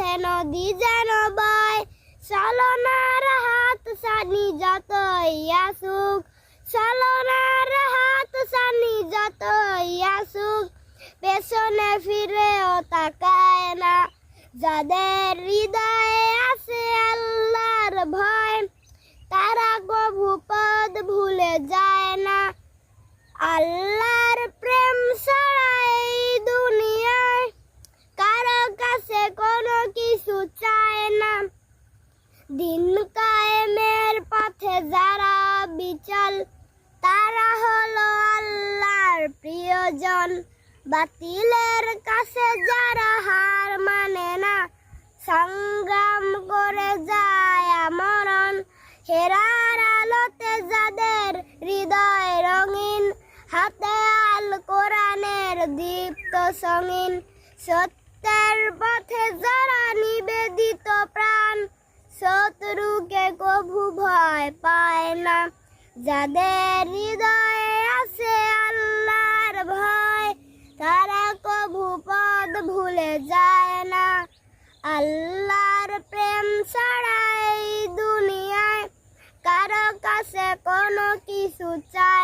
অশ্রুতে নদী যেন বয় চলনার হাত সানি যত আসুক, চলনার হাত সানি যত আসুক, পেছনে ফিরেও তাকায় না। যাদের হৃদয়ে চায় না। দিন কায়েমের পথে যারা বিচল, তারা হলো আল্লাহর প্রিয়জন। বাতিলের কাছে যারা হার মানে না, সংগ্রাম করে যায় আমরণ। হেরার আলোতে যাদের হৃদয় রঙিন, হাতে আল কোরআনের দীপ্ত সঙ্গীন। সত্যের পথে যারা নিবেদিত প্রাণ, শত্রুকে কভু ভয় পায় না। যাদের হৃদয়ে আছে আল্লাহর ভয়, তারা কভু পদ ভুলে যায় না। আল্লাহর প্রেম ছাড়া এই দুনিয়ায় কারও কাছে কোনো কিছু চায়